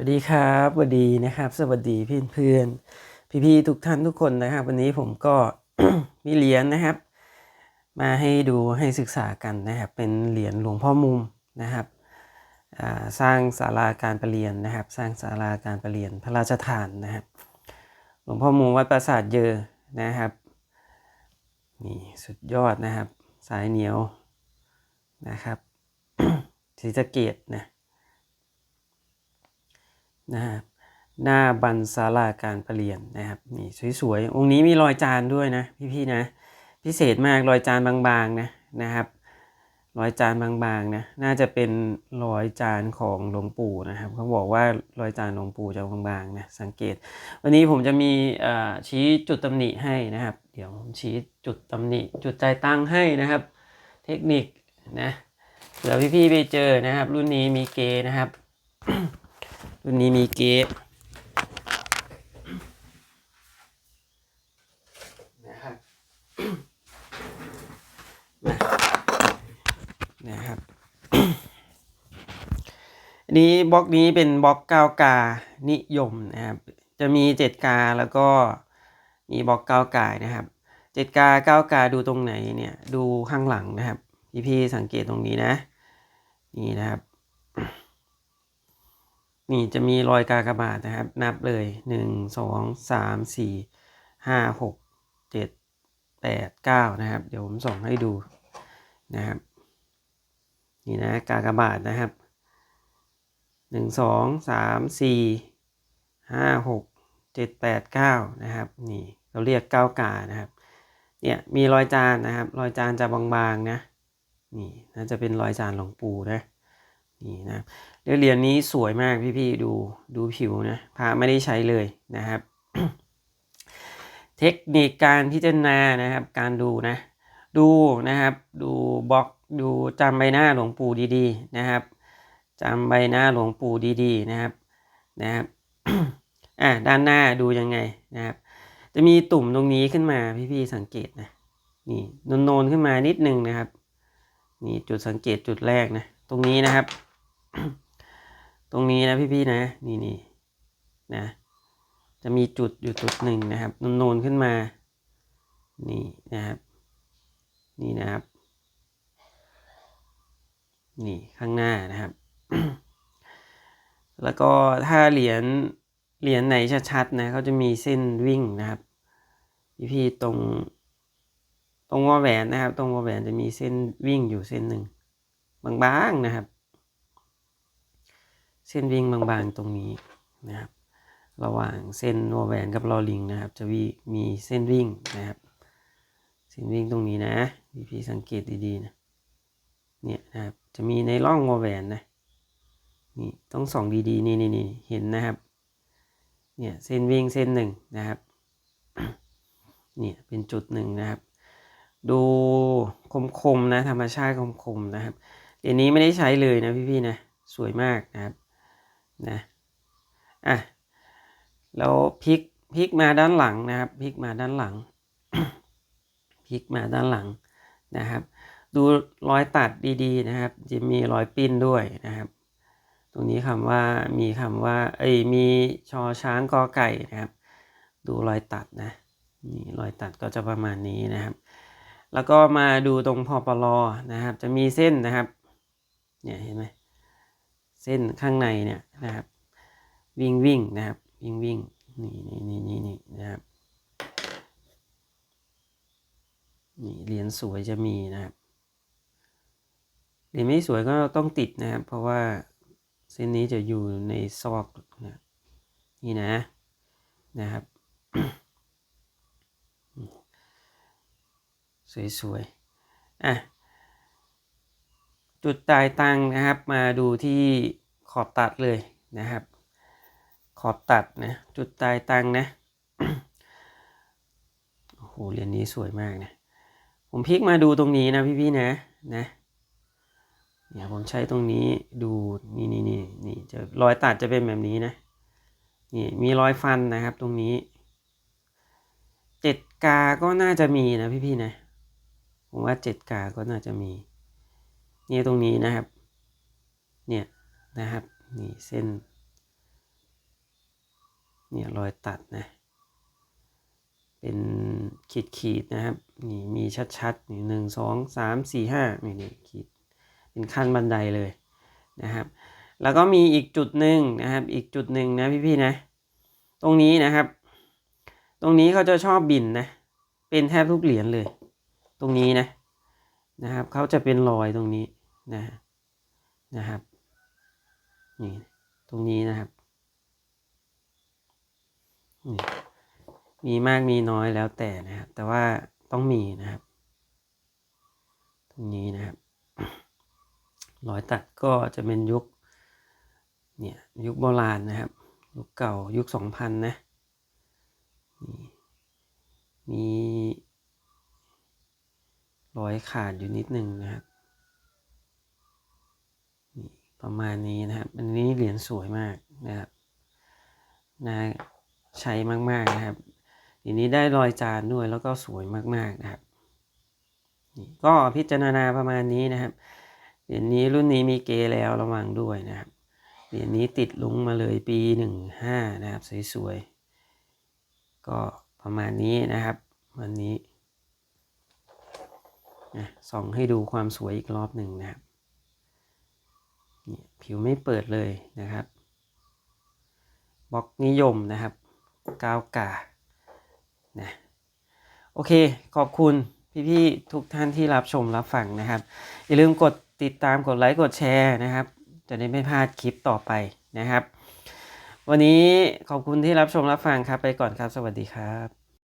วัสดีครับสวัสดีนะครับ สวัสดีเพื่อนเพื่อนพี่ๆทุกท่านทุกคนนะครับ วันนี้ผมก็มีเหรียญนะครับ มาให้ดูให้ศึกษากันนะครับ เป็นเหรียญหลวงพ่อมุมนะครับสร้างศาลาการประเรียนนะครับ สร้างศาลาการประเรียนพระราชทานนะครับ หลวงพ่อมุมวัดปราสาทเยอนะครับนี่สุดยอดนะครับ สายเหนียวนะครับศรีสะเกดนะ นะครับหน้าบันศาลาการประเรียนนะครับนี่สวยๆองค์นี้มีรอยจานด้วยนะพี่ๆนะ พิเศษมากรอยจานบางๆนะนะครับรอยจานบางๆนะน่าจะเป็นรอยจานของหลวงปู่นะครับเขาบอกว่ารอยจานหลวงปู่จะบางๆนะสังเกต วันนี้ผมจะมีชี้จุดตำหนิให้นะครับ เดี๋ยวผมชี้จุดตำหนิ จุดใจตั้งให้นะครับ เทคนิคนะเผื่อพี่ๆไปเจอนะครับ รุ่นนี้มีเกนะครับ รุ่นนี้มีเกตนะครับนะครับอันนี้บล็อกนี้เป็นบล็อก9กานิยมนะครับ จะมี7กาแล้วก็มีบล็อก9กานะครับ7กา9กาดูตรงไหนเนี่ยดูข้างหลังนะครับพี่ๆสังเกตตรงนี้นะ นี่นะครับ นี่จะมีรอยกากบาทนะครับ นับเลยหนึ่งสองสามสี่ห้าหกเจ็ดแปดเก้านะครับ เดี๋ยวผมส่งให้ดูนะครับ นี่นะกากบาทนะครับหนึ่งสองสามสี่ห้าหกเจ็ดแปดเก้านะครับ นี่เราเรียกเก้ากานะครับ เนี่ยมีรอยจานนะครับ รอยจานจะบางๆนะ นี่น่าจะเป็นรอยจานหลวงปู่นะ นี่นะครับแล้วเหรียญนี้สวยมากพี่ๆดูดูผิวนะพระไม่ได้ใช้เลยนะครับ เทคนิคการพิจารณานะครับ การดูนะ ดูนะครับ ดูบล็อกดูจำใบหน้าหลวงปู่ดีๆนะครับจำใบหน้าหลวงปู่ดีๆนะครับนะครับอะด้านหน้าดูยังไงนะครับ จะมีตุ่มตรงนี้ขึ้นมาพี่ๆสังเกตนะนี่โนนๆขึ้นมานิดนึงนะครับนี่จุดสังเกตจุดแรกนะตรงนี้นะครับ ตรงนี้นะพี่ๆนะ นี่นี่นะ จะมีจุดอยู่จุดหนึ่งนะครับนูนๆขึ้นมา นี่นะครับ นี่นะครับ นี่ข้างหน้านะครับ แล้วก็ถ้าเหรียญเหรียญไหนชัดๆนะเขาจะมีเส้นวิ่งนะครับ พี่ๆตรงตรงวอแหวนนะครับ ตรงวอแหวนจะมีเส้นวิ่งอยู่เส้นหนึ่งบางๆนะครับ เส้นวิ่งบางๆตรงนี้นะครับ ระหว่างเส้นวอแหวนกับลอลิงนะครับ จะวีมีเส้นวิ่งนะครับ เส้นวิ่งตรงนี้นะพี่พี่สังเกตดีๆนะเนี่ยนะครับจะมีในร่องวอแหวนนะนี่ต้องส่องดีๆนี่นี่นี่เห็นนะครับเนี่ยเส้นวิ่งเส้นหนึ่งนะครับเนี่ยเป็นจุดหนึ่งนะครับ ดูคมๆนะธรรมชาติคมๆนะครับเดี๋ยวนี้ไม่ได้ใช้เลยนะพี่ๆนะสวยมากนะครับ นะอะแล้วพลิกพลิกมาด้านหลังนะครับพลิกมาด้านหลังพลิกมาด้านหลังนะครับ ดูรอยตัดดีๆนะครับ จะมีรอยปิ้นด้วยนะครับ ตรงนี้คำว่ามีคำว่า เอ้ยมีชอช้างกอไก่นะครับ ดูรอยตัดนะนี่รอยตัดก็จะประมาณนี้นะครับ แล้วก็มาดูตรงพอปลอนะครับ จะมีเส้นนะครับเนี่ยเห็นไหม ส้นข้างในเนี่ยนะครับ วิ่งวิ่งนะครับ วิ่งวิ่งนี่นี่นี่นี่นี่นะครับนี่เหรียญสวยจะมีนะครับเหรียญไม่สวยก็ต้องติดนะครับ เพราะว่าเส้นนี้จะอยู่ในซอกนะนี่นะนะครับ สวยๆอะ จุดตายตังนะครับ มาดูที่ขอบตัดเลยนะครับ ขอบตัดนะจุดตายตังนะโอ้โหเหรียญนี้สวยมากนะผมพลิกมาดูตรงนี้นะพี่ๆนะนะเนี่ยผมใช้ตรงนี้ดูนี่นี่นี่นี่จะรอยตัดจะเป็นแบบนี้นะนี่มีรอยฟันนะครับตรงนี้เจ็ดกาก็น่าจะมีนะพี่ๆนะผมว่าเจ็ดกาก็น่าจะมี เนี่ยตรงนี้นะครับ เนี่ยนะครับนี่เส้น เนี่ยรอยตัดนะ เป็นขีดขีดนะครับ นี่มีชัดๆนี่หนึ่งสองสามสี่ห้านี่นี่ขีด เป็นขั้นบันไดเลยนะครับ แล้วก็มีอีกจุดหนึ่งนะครับ อีกจุดหนึ่งนะพี่ๆนะ ตรงนี้นะครับ ตรงนี้เขาจะชอบบินนะ เป็นแทบทุกเหรียญเลย ตรงนี้นะนะครับเขาจะเป็นรอยตรงนี้ นะนะครับนี่ตรงนี้นะครับนี่มีมากมีน้อยแล้วแต่นะครับ แต่ว่าต้องมีนะครับ ตรงนี้นะครับรอยตัดก็จะเป็นยุคเนี่ยยุคโบราณนะครับ ยุคเก่ายุคสองพันนะนี่มีรอยขาดอยู่นิดนึงนะครับ ประมาณนี้นะครับอันนี้เหรียญสวยมากนะครับน่าใช้มากๆนะครับทีนี้ได้รอยจานด้วยแล้วก็สวยมากๆนะครับนี่ก็พิจารณาประมาณนี้นะครับเหรียญนี้รุ่นนี้มีเกแล้วระวังด้วยนะครับเหรียญนี้ติดลุงมาเลยปีหนึ่งห้านะครับสวยๆก็ประมาณนี้นะครับ วันนี้นะส่องให้ดูความสวยอีกรอบหนึ่งนะครับ นี่ผิวไม่เปิดเลยนะครับบล็อกนิยมนะครับก้าวกานะโอเคขอบคุณพี่ๆทุกท่านที่รับชมรับฟังนะครับ อย่าลืมกดติดตามกดไลค์กดแชร์นะครับ จะได้ไม่พลาดคลิปต่อไปนะครับ วันนี้ขอบคุณที่รับชมรับฟังครับไปก่อนครับ สวัสดีครับ